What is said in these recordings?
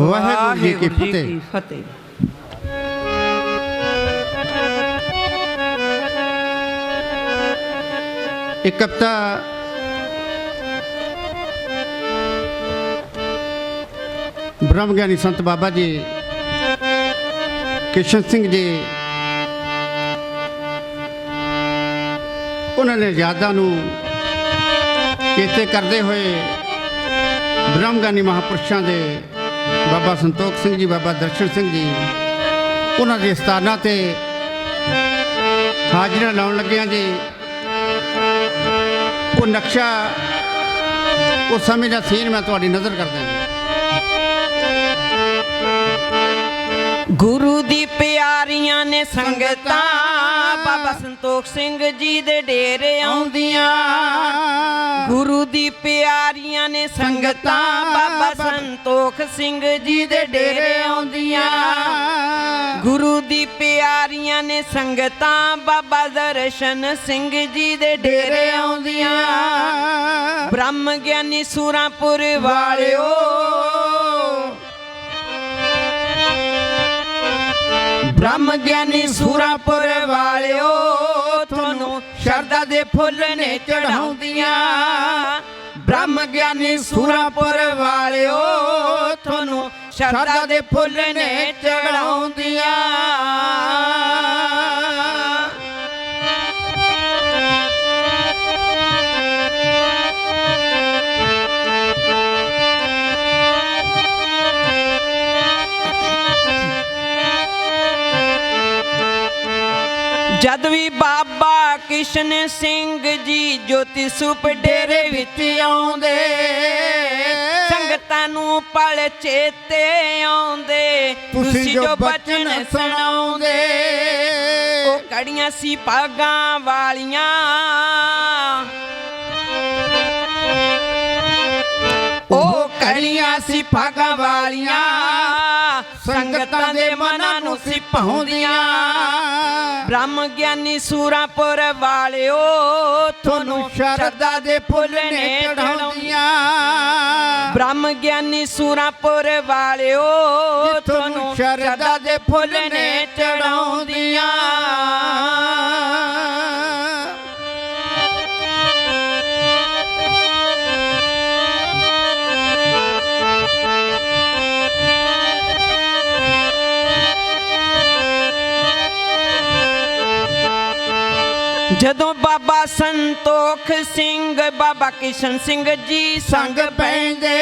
ਵਾਹਿਗੁਰੂ ਜੀ ਕੀ ਫਤਿਹ। ਇੱਕ ਹਫ਼ਤਾ ਬ੍ਰਹਮ ਗਿਆਨੀ ਸੰਤ ਬਾਬਾ ਜੀ ਕਿਸ਼ਨ ਸਿੰਘ ਜੀ ਉਹਨਾਂ ਨੇ ਯਾਦਾਂ ਨੂੰ ਚੇਤੇ ਕਰਦੇ ਹੋਏ ਬ੍ਰਹਮਗਾਨੀ ਮਹਾਪੁਰਸ਼ਾਂ ਦੇ ਬਾਬਾ ਸੰਤੋਖ ਸਿੰਘ ਜੀ, ਬਾਬਾ ਦਰਸ਼ਨ ਸਿੰਘ ਜੀ, ਉਹਨਾਂ ਦੇ ਸਥਾਨਾਂ ਤੇ ਹਾਜ਼ਰੀਆਂ ਲਾਉਣ ਲੱਗਿਆਂ ਜੀ। ਉਹ ਨਕਸ਼ਾ, ਉਹ ਸਮੇਂ ਦਾ ਸੀਨ ਮੈਂ ਤੁਹਾਡੀ ਨਜ਼ਰ ਕਰਦਾ ਹਾਂ ਗੁਰੂ ਦੀ ਪਿਆਰੀਆਂ ਨੇ ਸੰਗਤਾਂ ਬਾਬਾ ਸੰਤੋਖ ਸਿੰਘ ਜੀ ਦੇ ਡੇਰੇ ਆਉਂਦੀਆਂ। ਗੁਰੂ ਦੀ ਪਿਆਰੀਆਂ ਨੇ ਸੰਗਤਾਂ ਬਾਬਾ ਸੰਤੋਖ ਸਿੰਘ ਜੀ ਦੇ ਡੇਰੇ ਆਉਂਦੀਆਂ। ਗੁਰੂ ਦੀ ਪਿਆਰੀਆਂ ਨੇ ਸੰਗਤਾਂ ਬਾਬਾ ਦਰਸ਼ਨ ਸਿੰਘ ਜੀ ਦੇ ਡੇਰੇ ਆਉਂਦੀਆਂ। ਬ੍ਰਹਮ ਗਿਆਨੀ ਸੂਰਾਪੁਰ ਵਾਲਿਓ ਬ੍ਰਹਮ ਗਿਆਨੀ ਸੂਰਾਪੁਰ ਵਾਲਿਓ, ਤੁਹਾਨੂੰ ਸ਼ਰਧਾ ਦੇ ਫੁੱਲ ਨੇ ਚੜਾਉਂਦੀਆਂ ਬ੍ਰਹਮ ਗਿਆਨੀ ਸੂਰਾਪੁਰ ਵਾਲਿਓ, ਤੁਹਾਨੂੰ ਸ਼ਰਧਾ ਦੇ ਫੁੱਲ ਨੇ ਚੜਾਉਂਦੀਆਂ ਜਦ ਵੀ ਬਾਬਾ ਕਿਸ਼ਨ ਸਿੰਘ ਜੀ ਜੋਤੀ ਸੂਪ ਡੇਰੇ ਵਿੱਚ ਆਉਂਦੇ ਸੰਗਤਾਂ ਨੂੰ ਪਲ ਚੇਤੇ ਆਉਂਦੇ ਤੁਸੀਂ ਜੋ ਬਚਨ ਸੁਣਾਉਂਦੇ ਉਹ ਕੜੀਆਂ ਸੀ ਪਾਗਾਂ ਵਾਲੀਆਂ। ਉਹ ਕੜੀਆਂ ਸੀ ਪਾਗਾਂ ਵਾਲੀਆਂ। ਸੰਗਤਾਂ ਦੇ ਮਨਾਂ ਨੂੰ ਸੀ ਪਾਉਂਦੀਆਂ ਬ੍ਰਹਮ ਗਿਆਨੀ ਸੂਰਾਪੁਰ ਵਾਲਿਓ ਤੁਹਾਨੂੰ ਸ਼ਰਧਾ ਦੇ ਫੁੱਲ ਨੇ ਚੜਾਉਂਦੀਆਂ ਬ੍ਰਹਮ ਗਿਆਨੀ ਸੂਰਾਪੁਰ ਵਾਲਿਓ ਤੁਹਾਨੂੰ ਸ਼ਰਧਾ ਦੇ ਫੁੱਲ ਨੇ ਚੜਾਉਂਦੀਆਂ ਸੰਤੋਖ ਸਿੰਘ ਬਾਬਾ ਕਿਸ਼ਨ ਸਿੰਘ ਜੀ ਸੰਗ ਪੈਂਦੇ।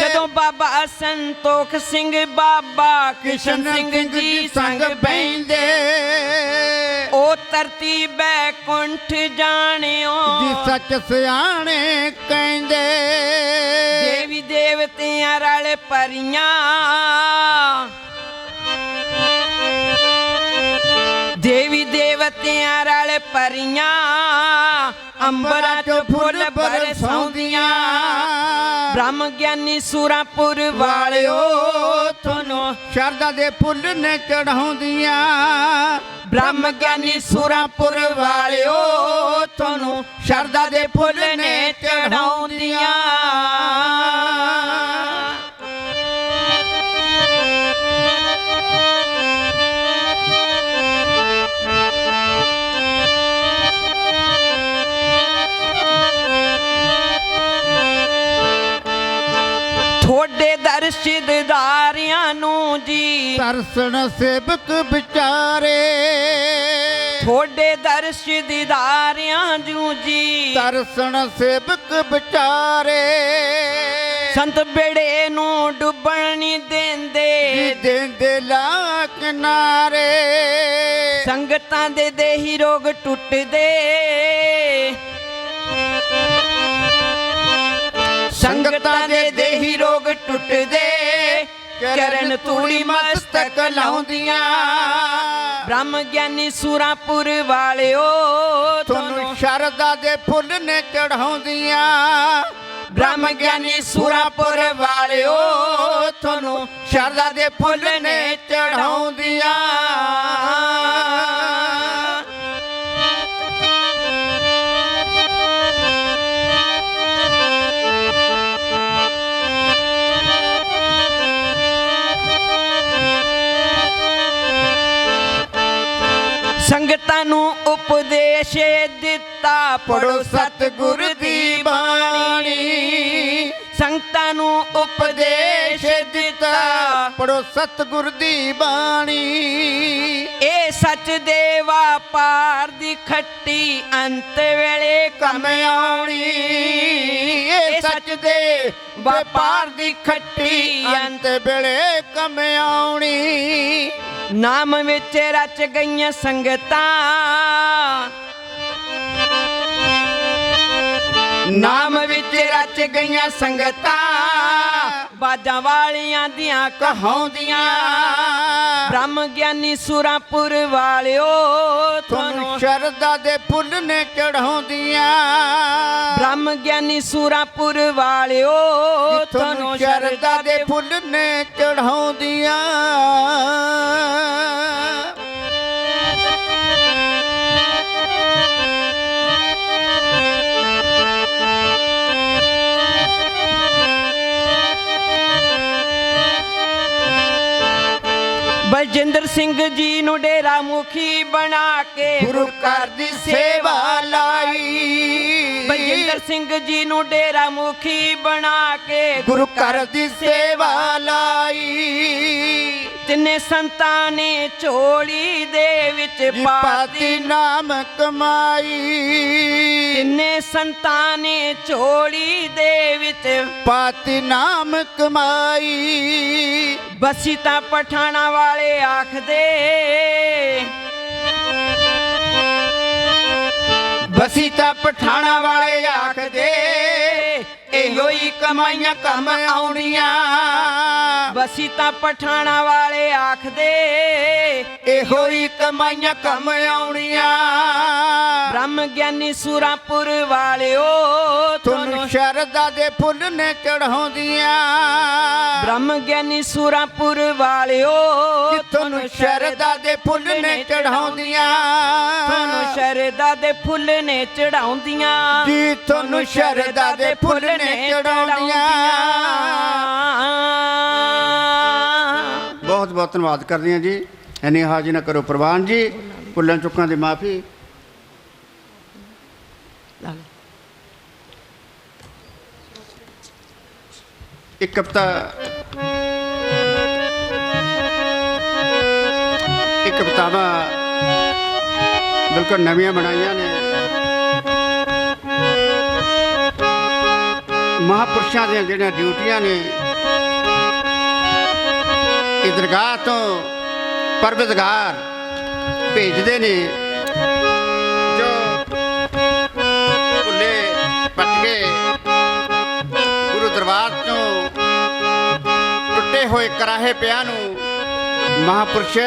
ਜਦੋਂ ਬਾਬਾ ਸੰਤੋਖ ਸਿੰਘ ਬਾਬਾ ਕਿਸ਼ਨ ਸਿੰਘ ਜੀ ਸੰਗ ਪੈਂਦੇ। ਉਹ ਧਰਤੀ ਬੈਕੁੰਠ ਜਾਣਿਓ। ਜੀ ਸੱਚ ਸਿਆਣੇ ਕਹਿੰਦੇ। ਦੇਵੀ ਦੇਵਤਿਆਂ ਰਲ ਪਰੀਆਂ ਦੇਵਤਿਆਂ ਰਲ ਪਰੀਆਂ ਅੰਬਰਾਂ ਚੋਂ ਫੁੱਲ ਬਰਸਾਉਂਦੀਆਂ। ਬ੍ਰਹਮ ਗਿਆਨੀ ਸੂਰਾਪੁਰ ਵਾਲਿਓ ਤੁਹਾਨੂੰ ਸ਼ਰਧਾ ਦੇ ਫੁੱਲ ਨੇ ਚੜਾਉਂਦੀਆਂ। ਬ੍ਰਹਮ ਗਿਆਨੀ ਸੂਰਾਪੁਰ ਵਾਲਿਓ ਤੁਹਾਨੂੰ ਸ਼ਰਧਾ ਦੇ ਫੁੱਲ ਨੇ ਚੜਾਉਂਦੀਆਂ। ਦਰਸ਼ਦਾਰਿਆਂ ਨੂੰ ਜੀ। ਤਰਸਣ ਸੇਵਕ ਵਿਚਾਰੇ। ਤੁਹਾਡੇ ਦਰਸ਼ ਦੀਦਾਰਿਆਂ ਜੂ ਜੀ। ਤਰਸਣ ਸੇਵਕ ਵਿਚਾਰੇ। ਸੰਤ ਬੇੜੇ ਨੂੰ ਡੁੱਬਣ ਨਹੀਂ ਦਿੰਦੇ। ਦੇਂਦੇ ਲਾ ਕਿਨਾਰੇ ਸੰਗਤਾਂ ਦੇ ਦੇਹੀ ਰੋਗ ਟੁੱਟਦੇ। ਸੰਗਤਾਂ ਦੇ ਦੇਹੀ ਰੋਗ ਟੁੱਟਦੇ ਚਰਨ ਤੂੜੀ ਮਸਤਕ ਲਾਉਂਦੀਆਂ। ਬ੍ਰਹਮ ਗਿਆਨੀ ਸੂਰਾਪੁਰ ਵਾਲਿਓ ਤੁਹਾਨੂੰ ਸ਼ਰਧਾ ਦੇ ਫੁੱਲ ਨੇ ਚੜਾਉਂਦੀਆਂ ਬ੍ਰਹਮ ਗਿਆਨੀ ਸੂਰਾਪੁਰ ਵਾਲਿਓ ਤੁਹਾਨੂੰ ਸ਼ਰਧਾ ਦੇ ਫੁੱਲ ਨੇ ਚੜਾਉਂਦੀਆਂ ਸੰਗਤਾਂ ਨੂੰ ਉਪਦੇਸ਼ ਦਿੱਤਾ ਪੜੋ ਸਤਿਗੁਰ ਦੀ ਬਾਣੀ। ਸੰਗਤਾਂ ਨੂੰ ਉਪਦੇਸ਼ ਦਿੱਤਾ। ਪੜੋ ਸਤਿਗੁਰ ਦੀ ਬਾਣੀ। ਇਹ ਸੱਚ ਦੇ ਵਪਾਰ ਦੀ ਖੱਟੀ ਅੰਤ ਵੇਲੇ ਕੰਮ ਆਉਣੀ। ਇਹ ਸੱਚ ਦੇ ਵਪਾਰ ਦੀ ਖੱਟੀ ਅੰਤ ਵੇਲੇ ਕੰਮ ਆਉਣੀ। ਨਾਮ ਵਿੱਚ ਰਚ ਗਈਆਂ ਸੰਗਤਾਂ। ਨਾਮ ਵਿੱਚ ਰਚ ਗਈਆਂ ਸੰਗਤਾਂ। ਬਾਜਾਂ ਵਾਲੀਆਂ ਦੀਆਂ ਕਹਾਉਂਦੀਆਂ। ਬ੍ਰਹਮ ਗਿਆਨੀ ਸੁਰਾਪੁਰ ਵਾਲਿਓ ਤੁਹਾਨੂੰ ਸ਼ਰਦਾ ਦੇ ਫੁੱਲ ਨੇ ਚੜਾਉਂਦੀਆਂ ਬ੍ਰਹਮ ਗਿਆਨੀ ਸੁਰਾਪੁਰ ਵਾਲਿਓ ਤੁਹਾਨੂੰ ਸ਼ਰਦਾ ਦੇ ਫੁੱਲ ਨੇ ਚੜਾਉਂਦੀਆਂ ਬਲਜਿੰਦਰ ਸਿੰਘ ਜੀ ਨੂੰ ਡੇਰਾ ਮੁਖੀ ਬਣਾ ਕੇ ਗੁਰੂ ਘਰ ਦੀ ਸੇਵਾ ਲਾਈ। ਬਲਜਿੰਦਰ ਸਿੰਘ ਜੀ ਨੂੰ ਡੇਰਾ ਮੁਖੀ ਬਣਾ ਕੇ ਗੁਰੂ ਘਰ ਦੀ ਸੇਵਾ ਲਾਈ। ਤਿੰਨੇ ਸੰਤਾਂ ਨੇ ਝੋਲੀ ਦੇ ਵਿੱਚ ਪਾਤੀ ਨਾਮ ਕਮਾਈ। ਤਿੰਨੇ ਸੰਤਾਂ ਨੇ ਝੋਲੀ ਦੇ ਵਿੱਚ ਪਾਤੀ ਨਾਮ ਕਮਾਈ। ਬਸੀ ਤਾਂ ਪਠਾਣਾ ਵਾਲੇ ਆਖਦੇ ਬਸੀ ਤਾਂ ਪਠਾਣਾ ਵਾਲੇ ਆਖਦੇ ਇਹੋ ਹੀ ਕਮਾਈਆਂ ਕੰਮ ਆਉਣੀਆਂ। ਬਸੀ ਤਾਂ ਪਠਾਣਾ ਵਾਲੇ ਆਖਦੇ ਇਹੋ ਹੀ ਕਮਾਈਆਂ ਕੰਮ ਆਉਣੀਆਂ। ਬ੍ਰਹਮ ਗਿਆਨੀ ਸੁਰਾਪੁਰ ਵਾਲਿਓ ਤੁਹਾਨੂੰ ਸ਼ਰਦਾ ਦੇ ਫੁੱਲ ਨੇ ਚੜਾਉਂਦੀਆਂ ਬ੍ਰਹਮ ਗਿਆਨੀ ਸੁਰਾਪੁਰ ਵਾਲਿਓ ਤੁਹਾਨੂੰ ਸ਼ਰਦਾ ਦੇ ਫੁੱਲ ਨੇ ਚੜਾਉਂਦੀਆਂ ਤੁਹਾਨੂੰ ਸ਼ਰਦਾ ਦੇ ਫੁੱਲ ਨੇ ਚੜਾਉਂਦੀਆਂ ਜੀ ਤੁਹਾਨੂੰ ਸ਼ਰਦਾ ਦੇ ਫੁੱਲ ਨੇ ਚੜਾਉਂਦੀਆਂ। ਬਹੁਤ ਬਹੁਤ ਧੰਨਵਾਦ ਕਰਦੇ ਹਾਂ ਜੀ ਐਨੀ ਹਾਜ਼ਰ ਨਾ ਕਰੋ ਪ੍ਰਵਾਨ ਜੀ। ਭੁੱਲਾਂ ਚੁੱਕਾਂ ਦੀ ਮਾਫੀ। ਇੱਕ ਕਵਿਤਾ ਇੱਕ ਕਵਿਤਾਵਾਂ ਬਿਲਕੁਲ ਨਵੀਆਂ ਬਣਾਈਆਂ ਨੇ। ਮਹਾਪੁਰਸ਼ਾਂ ਦੀਆਂ ਜਿਹੜੀਆਂ ਡਿਊਟੀਆਂ ਨੇ, ਇਹ ਦਰਗਾਹ ਤੋਂ ਪਰਵਤਗਾਰ ਭੇਜਦੇ ਨੇ, ਜੋ ਭੁੱਲੇ ਪਟਕੇ ਗੁਰੂ ਦਰਬਾਰ ਤੋਂ ਟੁੱਟੇ ਹੋਏ ਕਰਾਹੇ ਪਿਆ ਨੂੰ ਮਹਾਪੁਰਸ਼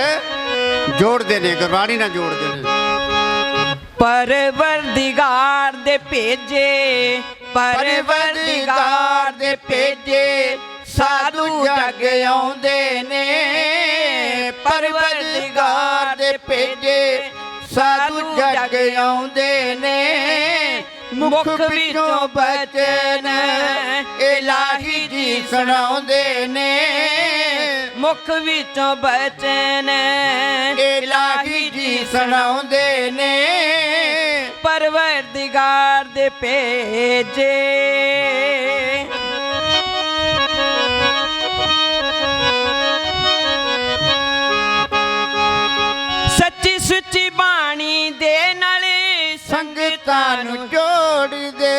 ਜੋੜਦੇ ਨੇ, ਗੁਰਬਾਣੀ ਨਾਲ ਜੋੜਦੇ ਨੇ। ਪਰਵਰਦੀਗਾਰ ਦੇ ਭੇਜੇ ਪਰਵਰਦੀਗਾਰ ਦੇ ਭੇਜੇ ਸਾਧੂ ਜਗ ਆਉਂਦੇ ਨੇ। ਪਰਵਰਦੀਗਾਰ ਦੇ ਭੇਜੇ ਸਾਧੂ ਜਗ ਆਉਂਦੇ ਨੇ। ਮੁਖ ਵਿੱਚੋਂ ਬਚਨ ਇਲਾਹੀ ਜੀ ਸੁਣਾਉਂਦੇ ਨੇ। ਮੁਖ ਵਿੱਚੋਂ ਬਚਨ ਇਲਾਹੀ ਜੀ ਸੁਣਾਉਂਦੇ ਨੇ। ਪਰਵਰਦੀਗਾਰ ਦੇ ਭੇਜੇ। ਸੱਚੀ ਸੁੱਚੀ ਬਾਣੀ ਦੇ ਨਾਲੇ ਸੰਗਤਾਂ ਨੂੰ ਜੋੜਦੇ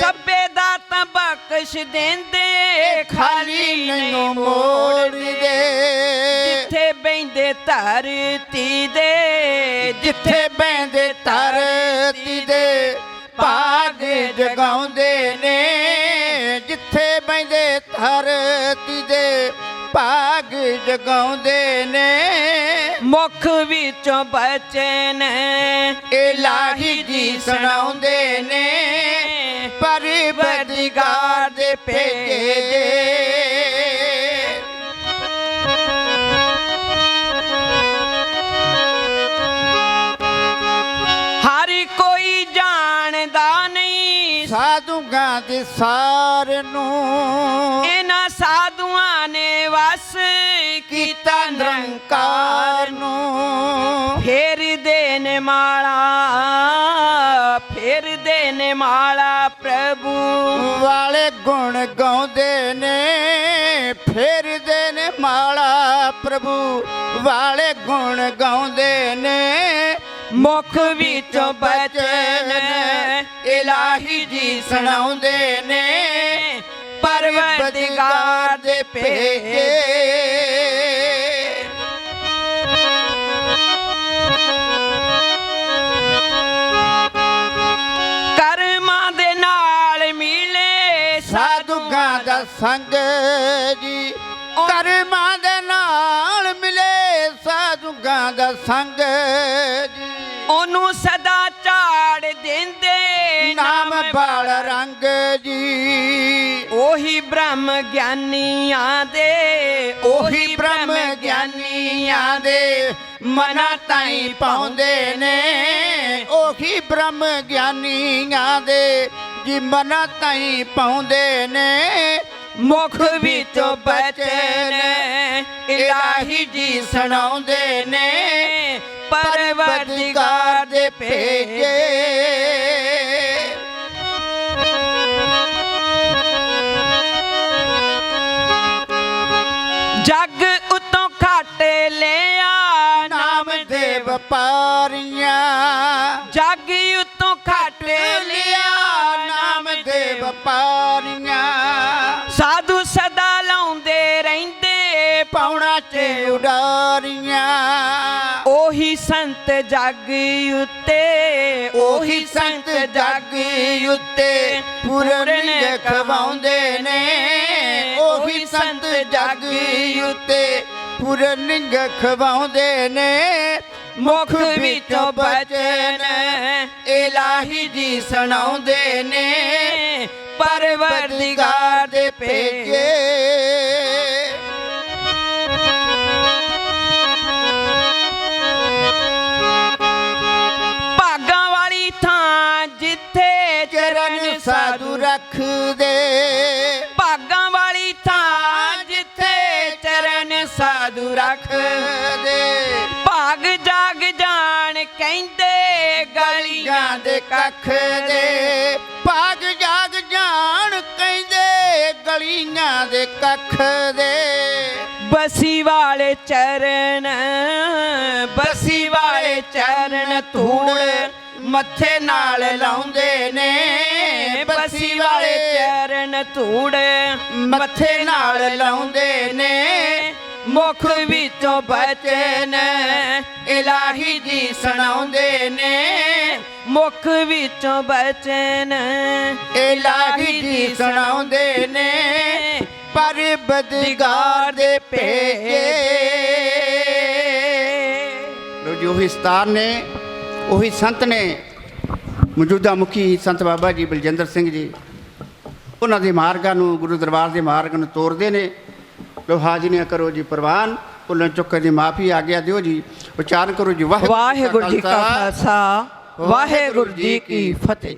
ਸਭੇ ਦਾ ਤਾਂ ਬਖਸ਼ ਦਿੰਦੇ ਖਾਲੀ ਨਹੀਂ ਮੋੜਦੇ। ਜਿੱਥੇ ਬੈਂਦੇ ਧਰਤੀ ਦੇ ਜਿੱਥੇ ਬੈਂਦੇ ਧਰਤੀ ਦੇ ਭਾਗ ਜਗਾਉਂਦੇ ਨੇ ਜਿੱਥੇ ਬੈਂਦੇ ਧਰਤੀ ਦੇ ਭਾਗ ਜਗਾਉਂਦੇ ਨੇ। ਮੁਖ ਵਿੱਚੋਂ ਬਚਨ ਇਲਾਹੀ ਜੀ ਸੁਣਾਉਂਦੇ ਨੇ ਪਰਵਰਦੀਗਾਰ ਦੇ ਭੇਜੇ ਸਾਧੂਆਂ ਦੇ ਸਾਰ ਨੂੰ। ਇਹਨਾਂ ਸਾਧੂਆਂ ਨੇ ਵਸ ਕੀਤਾ ਨਿਰੰਕਾਰ ਨੂੰ। ਫੇਰਦੇ ਨੇ ਨੇ ਮਾਲਾ ਫੇਰਦੇ ਨੇ ਮਾਲਾ ਪ੍ਰਭੂ। ਵਾਲੇ ਗੁਣ ਗਾਉਂਦੇ ਨੇ ਫੇਰਦੇ ਨੇ ਮਾਲਾ ਪ੍ਰਭੂ। ਵਾਲੇ ਗੁਣ ਗਾਉਂਦੇ ਨੇ ਮੁਖ ਵਿੱਚੋਂ ਬਚਨ ਇਲਾਹੀ ਜੀ ਸੁਣਾਉਂਦੇ ਨੇ ਪਰਵਰਦਿਗਾਰ ਦੇ ਭੇਜੇ ਕਰਮਾਂ ਦੇ ਨਾਲ ਮਿਲੇ ਸਾਧੂਆਂ ਦਾ ਸੰਗ ਜੀ। ਕਰਮਾਂ ਦੇ ਨਾਲ ਮਿਲੇ ਸਾਧੂਆਂ ਦਾ ਸੰਗ ਜੀ। ਉਹਨੂੰ ਸਦਾ ਝਾੜ ਦਿੰਦੇ ਨਾਮ ਬਾਲ ਰੰਗ ਜੀ। ਉਹੀ ਬ੍ਰਹਮ ਗਿਆਨੀਆਂ ਦੇ ਉਹੀ ਬ੍ਰਹਮ ਗਿਆਨੀਆਂ ਦੇ ਮਨਾ ਤਾਈ ਪਾਉਂਦੇ ਨੇ। ਉਹੀ ਬ੍ਰਹਮ ਗਿਆਨੀਆਂ ਦੇ ਜੀ ਮਨਾ ਤਾਈ ਪਾਉਂਦੇ ਨੇ। ਮੁਖ ਵਿੱਚੋਂ ਬਚਨ ਇਲਾਹੀ ਜੀ ਸੁਣਾਉਂਦੇ ਨੇ। ਪਰਵਰਦਿਗਾਰ ਦੇ ਭੇਜੇ। ਜੱਗ ਉਤੋਂ ਖਾਟੇ ਲਿਆ ਨਾਮ ਦੇ ਵਪਾਰੀਆਂ ਜੱਗ ਉਤੋਂ ਖਾਟੇ ਲਿਆ ਨਾਮ ਦੇ ਵਪਾਰੀਆਂ ਸਾਧੂ ਸਦਾ ਲਾਉਂਦੇ ਰਹਿੰਦੇ ਪਾਉਣਾ ਚ ਉਡਾਰੀਆਂ। ਉਹੀ ਸੰਤ ਜੱਗ ਉੱਤੇ ਉਹੀ ਸੰਤ ਜੱਗ ਉੱਤੇ ਪੂਰਨ ਖਵਾਉਂਦੇ ਨੇ। ਉਹੀ ਸੰਤ ਜੱਗ ਉੱਤੇ ਪੂਰਨ ਖਵਾਉਂਦੇ ਨੇ। ਮੁਖ ਵਿੱਚੋਂ ਬਚਨ ਇਲਾਹੀ ਜੀ ਸੁਣਾਉਂਦੇ ਨੇ। ਪਰਵਰਦਿਗਾਰ ਦੇ ਭੇਜੇ ਸਾਧੂ ਰੱਖਦੇ। ਭਾਗਾਂ ਵਾਲੀ ਥਾਂ ਜਿੱਥੇ ਚਰਨ ਸਾਧੂ ਰੱਖਦੇ। ਭਾਗ ਜਾਗ ਜਾਣ ਕਹਿੰਦੇ ਗਲੀਆਂ ਗਲੀਆਂ ਦੇ ਕੱਖ ਦੇ ਭਾਗ ਜਾਗ ਜਾਣ ਕਹਿੰਦੇ ਗਲੀਆਂ ਦੇ ਕੱਖ ਦੇ ਬਸੀ ਵਾਲੇ ਚਰਨ ਬਸੀ ਵਾਲੇ ਚਰਨ ਧੂੜ ਮੱਥੇ ਨਾਲ ਲਾਉਂਦੇ ਨੇ ਬਸੀ ਵਾਲੇ ਚਰਨ ਧੂੜ। ਮੱਥੇ ਨਾਲ ਲਾਉਂਦੇ ਨੇ ਮੁਖ ਵਿੱਚੋਂ ਬਚਨ ਇਲਾਹੀ ਜੀ ਸੁਣਾਉਂਦੇ ਨੇ ਮੁਖ ਵਿੱਚੋਂ ਬਚਨ ਇਲਾਹੀ ਜੀ ਸੁਣਾਉਂਦੇ ਨੇ ਪਰ ਬਦਗਾਰ ਦੇ ਭੇਜੇ। ਲੋ ਜੀ ਨੇ। ਉਹੀ ਸੰਤ ਨੇ ਮੌਜੂਦਾ ਮੁਖੀ ਸੰਤ ਬਾਬਾ ਜੀ ਬਲਜਿੰਦਰ ਸਿੰਘ ਜੀ ਉਹਨਾਂ ਦੇ ਮਾਰਗਾਂ ਨੂੰ ਗੁਰੂ ਦਰਬਾਰ ਦੇ ਮਾਰਗ ਨੂੰ ਤੋਰਦੇ ਨੇ। ਲੋ ਹਾਜ਼ਰੀਆਂ ਕਰੋ ਜੀ ਪ੍ਰਵਾਨ ਭੁੱਲਣ ਚੁੱਕਣ ਦੀ ਮਾਫੀ ਆਗਿਆ ਦਿਓ ਜੀ। ਉਚਾਰਨ ਕਰੋ ਜੀ ਵਾਹਿਗੁਰੂ ਜੀ ਕਾ ਖਾਲਸਾ ਵਾਹਿਗੁਰੂ ਜੀ ਕੀ ਫਤਿਹ।